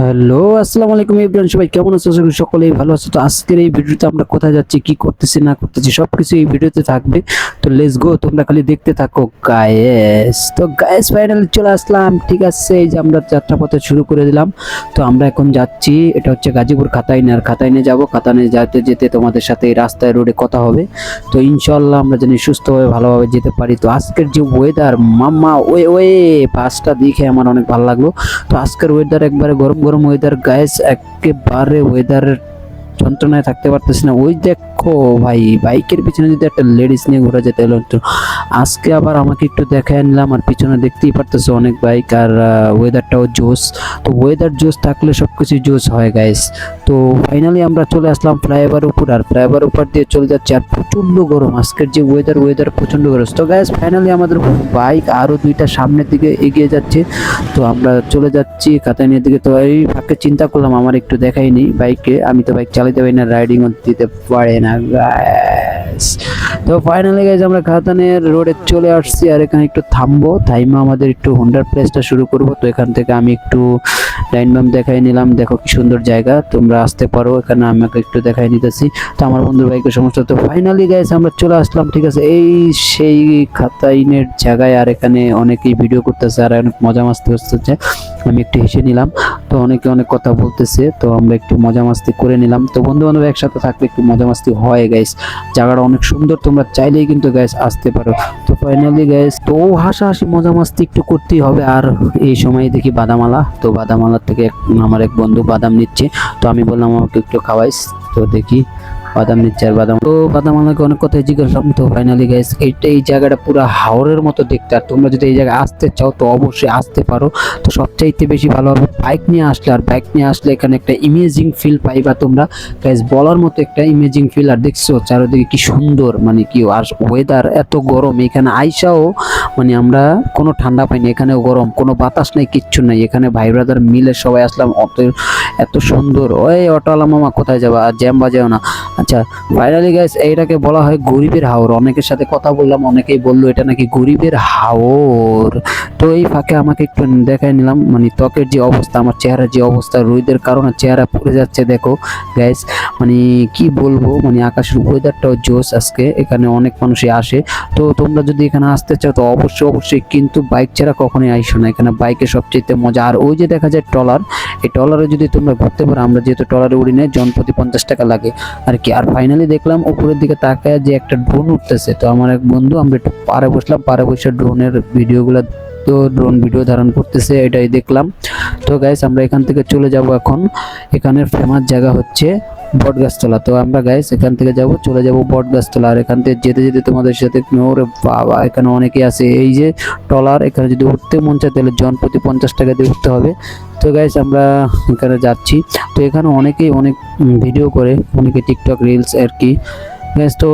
Hello, আসসালামু আলাইকুম ইব্রাহিম সবাই কেমন আছো? সকলেই ভালো আছো। তো আজকের এই ভিডিওতে আমরা কোথায় যাচ্ছি, কি করতেছি, না করতেছি, সবকিছু এই ভিডিওতে থাকবে। তো লেটস গো তোমরা খালি দেখতে থাকো গায়েস তো গায়েস ফাইনালি চলে আসলাম, ঠিক আছে, এই যে আমরা যাত্রাপথে শুরু করে দিলাম। তো আমরা এখন যাচ্ছি, এটা হচ্ছে গাজীপুর খাতাইনে আর খাতাইনে যাব। খাতাইনে যেতে যেতে তোমাদের সাথে এই রাস্তায় রোডে কথা হবে। তো ইনশাল্লাহ আমরা জানি সুস্থভাবে, ভালোভাবে যেতে পারি। তো আজকের যে ওয়েদার মাম্মা, ওয়ে ওয়ে পাঁচটা দেখে আমার অনেক ভালো লাগল। তো আজকের ওয়েদার একবারে গরম গরম ওয়েদার গায়েস একেবারে ওয়েদারের যন্ত্রণায় থাকতে পারতেছি না। ওই দেখো ভাই, বাইকের পিছনে যদি একটা লেডিস নিয়ে ঘোরা যেতে হলো তো আজকে আবার আমাকে একটু দেখায় নিলাম আর পিছনে দেখতেই পারতেছো অনেক বাইক আর ওয়েদারটাও জোস তো ওয়েদার জোস থাকলে সব কিছু জোস হয় গাইস তো ফাইনালি আমরা চলে আসলাম ফ্লাইওভার উপর আর ফ্লাইওভার উপর দিয়ে চলে যাচ্ছে আর প্রচণ্ড গরম। আজকের যে ওয়েদার ওয়েদার প্রচণ্ড গরম। তো গাইস ফাইনালি আমাদের বাইক আরও দুইটা সামনের দিকে এগিয়ে যাচ্ছে। তো আমরা চলে যাচ্ছি কাতানিয়ার দিকে। তো এই ফাঁকে চিন্তা করলাম, আমার একটু দেখাই দেখাইনি বাইকে। আমি তো বাইক চালাতে পারি না রাইডিংও দিতে পারে না guys। তো ফাইনালি গাইজ আমরা খাতানের রোডে চলে আসছি আর এখানে একটু থামবো। থাইমা আমাদের একটু হোন্ডার প্লেসটা শুরু করব। তো এখান থেকে আমি একটু লাইন বাম দেখাই নিলাম। দেখো কি সুন্দর জায়গা। তোমরা আসতে পারো। এখানে আমাকে একটু দেখাই নিতেছি। তো আমার বন্ধুর বাইকের সমস্যা তো ফাইনালি গাইজ আমরা চলে আসলাম, ঠিক আছে? এই সেই খাতাইনের জায়গায় আর এখানে অনেকেই ভিডিও করতেছে আর অনেক মজা মাস্তি হচ্ছে। আমি একটু হেসে নিলাম। তো অনেকে অনেক কথা বলতেছে, তো আমরা একটু মজা মাস্তি করে নিলাম। তো বন্ধু বান্ধব একসাথে থাকলে একটু মজা মাস্তি হয় গাইস জায়গাটা অনেক সুন্দর, তোমরা চাইলেই কিন্তু গ্যাস আসতে পারো। তো ফাইনালি গ্যাস তো হাসাহাসি, মজা মাস্তি একটু করতেই হবে। আর এই সময় দেখি বাদামালা। তো বাদামালা থেকে আমার এক বন্ধু বাদাম নিচ্ছে। তো আমি বললাম, আমাকে একটু খাওয়াইস। তো দেখি বাদাম নিচ্ছে আর বাদাম। তো বাদাম আমাকে অনেক কথাই জিজ্ঞাসলাম তো ফাইনালি গাইস এইটা এই জায়গাটা পুরো হাওরের মতো দেখতে। আর তোমরা যদি এই জায়গায় আসতে চাও, তো অবশ্যই আসতে পারো। তো সবচাইতে বেশি ভালো হবে বাইক নিয়ে আসলে। আর বাইক নিয়ে আসলে এখানে একটা ইমেজিং ফিল পাইবা তোমরা। গাইস বলার মতো একটা ইমেজিং ফিল আর দেখছ, চারিদিকে কি সুন্দর মানে কি, আর ওয়েদার এত গরম। এখানে আইসাও মানে আমরা কোনো ঠান্ডা পাইনি, এখানেও গরম, কোনো বাতাস নেই, কিচ্ছু নাই। এখানে ভাই ব্রাদার মিলে সবাই আসলাম, অত এত সুন্দর। ওই অটোওয়ালা মামা, কোথায় যাবা? আর জ্যাম বাজেও না। আচ্ছা ফাইনালি গাইস এইটাকে বলা হয় গরিবের হাওর। অনেকের সাথে কথা বললাম, অনেকেই বলল এটা নাকি গরিবের হাওর। তো এই ফাঁকে আমাকে একটু দেখাই নিলাম মানে ত্বকের যে অবস্থা, আমার চেহারার যে অবস্থা, রোদের কারণে চেহারা পড়ে যাচ্ছে, দেখো। গ্যাস মানে কি বলব মানে আকাশের ওয়েদারটাও জোস আজকে, এখানে অনেক মানুষই আসে। তো তোমরা যদি এখানে আসতে চাও, তো অবশ্যই অবশ্যই অবশ্যই। কিন্তু বাইক ছাড়া কখনোই আইসো না। এখানে বাইকে সবচেয়ে মজা। আর ওই যে দেখা যায় ট্রলার, এই ট্রলারে যদি তোমরা ঘুরতে পারো, আমরা যেহেতু ট্রলারে উড়ি নেই, জনপ্রতি পঞ্চাশ টাকা লাগে। আর কি, আর ফাইনালি দেখলাম উপরের দিকে তাকায় যে একটা ড্রোন উঠতেছে। তো আমার এক বন্ধু, আমরা একটু পারে বসলাম। পারে বসে ড্রোনের ভিডিওগুলো, তো ড্রোন ভিডিও ধারণ করতেছে, এটাই দেখলাম। তো গাইস আমরা এখান থেকে চলে যাব এখন। এখানের ফেমাস জায়গা হচ্ছে বটগাছতলা। তো আমরা গাইস এখান থেকে যাব, চলে যাব বটগাছতলা। আর এখান থেকে যেতে যেতে তোমাদের সাথে ওরে বাবা, এখানে অনেকেই আছে। এই যে টলার এখানে যদি উঠতে মন চায় তাহলে জন প্রতি পঞ্চাশ টাকা দিয়ে উঠতে হবে। তো গাইস আমরা এখানে যাচ্ছি। তো এখানে অনেকেই অনেক ভিডিও করে, অনেকে টিকটক রিলস আর কি। গাইস তো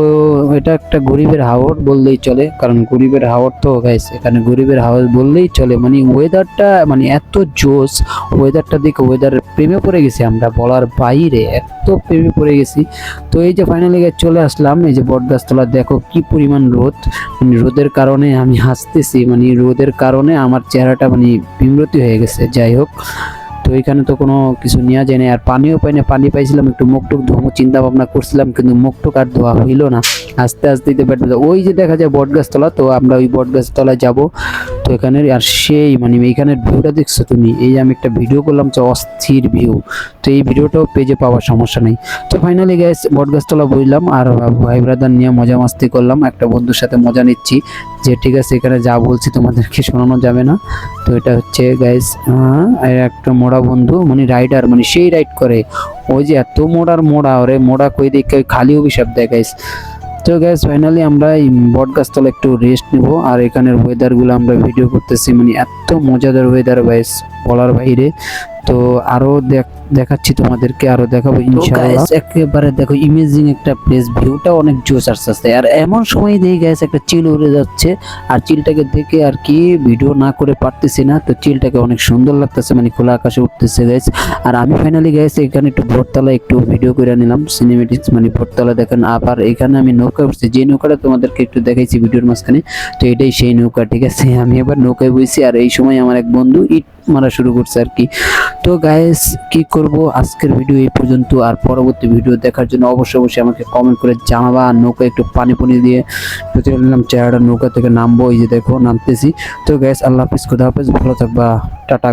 এটা একটা গরিবের হাওর বললেই চলে, কারণ গরিবের হাওর তো গাইস এখানে গরিবের হাওর বললেই চলে। মানে ওয়েদারটা মানে এত জোস ওয়েদারটা দেখে ওয়েদারের প্রেমে পড়ে গেছি আমরা বলার বাইরে, এত প্রেমে পড়ে গেছি। তো এই যে ফাইনালি চলে আসলাম, এই যে বটগাছতলা, দেখো কি পরিমাণ রোদ। মানে রোদের কারণে আমি হাসতেছি মানে রোদের কারণে আমার চেহারাটা মানে বিমরতি হয়ে গেছে, যাই হোক। তো এখানে তো কোনো কিছু নেওয়া যায় না আর পানিও পাই না, পানি পাইছিলাম, একটু মুখ টুক ধোবো চিন্তা ভাবনা করছিলাম, কিন্তু মুখ টুক আর ধোয়া হইল না। আস্তে আস্তে ওই যে দেখা যায় বটগাছতলা, তো আমরা ওই বটগাছতলায় যাব। তো এখানে আর সেই মানে এইখানের ভিউটা দেখছ তুমি? এই আমি একটা ভিডিও করলাম যে অস্থির ভিউ তো এই ভিডিওটাও পেজে পাওয়ার সমস্যা নেই। তো ফাইনালি গ্যাস বটগাছতলা বুঝলাম আর ভাই ব্রাদার নিয়ে মজা মাস্তি করলাম। একটা বন্ধুর সাথে মজা নিচ্ছি। যে ঠিক আছে, এখানে যা বলছি তোমাদেরকে শোনানো যাবে না। তো এটা হচ্ছে গাইস একটা মোড়া বন্ধু মানে রাইডার মানে সেই রাইড করে। ওই যে এত মোড়ার মোড়া, ওরে মোড়া কই দেখে খালি অভিশাপ দেয় গাইস তো গ্যাস ফাইনালি আমরা এই বটগাছতলা একটু রেস্ট নেব। আর এখানের ওয়েদারগুলো আমরা ভিডিও করতেছি। মানে এত মজাদার ওয়েদার বাইস বলার বাইরে তো আরও দেখ- দেখাচ্ছি তোমাদেরকে আরও দেখাবো ইনশাআল্লাহ একেবারে দেখো ইমেজিং একটা প্লেস ভিউটা অনেক জোস আসতে আসতে আর এমন সময় দিয়ে গ্যাস একটা চিল উড়ে যাচ্ছে আর চিলটাকে দেখে আর কি ভিডিও না করে পারতেছি না। তো চিলটাকে অনেক সুন্দর লাগতেছে মানে খোলা আকাশে উঠতেছে গ্যাস আর আমি ফাইনালি গ্যাস এখানে একটু ভোরতলা একটু ভিডিও করে নিলাম সিনেমেটিক্স মানে ভোরতলা দেখেন আবার এখানে আমি নৌকা উঠছি। যে নৌকাটা তোমাদেরকে একটু দেখাইছি ভিডিওর মাঝখানে তো এটাই সেই নৌকা ঠিক আছে? আমি এবার নৌকায় বইছি আর এই সময় আমার এক বন্ধু ইট মারা শুরু করছে আর কি। তো গায়েস কি করব? আজকের ভিডিও এই পর্যন্ত। আর পরবর্তী ভিডিও দেখার জন্য অবশ্যই অবশ্যই আমাকে কমেন্ট করে জানাবা। নৌকা একটু পানি পানি দিয়ে প্রতিদিন চেহারা নৌকা থেকে নামবো। এই যে দেখো, নামতেছি। তো গ্যাস আল্লাহ হাফিজ, খুদা হাফিজ। ভালো থাকবা। টাটা।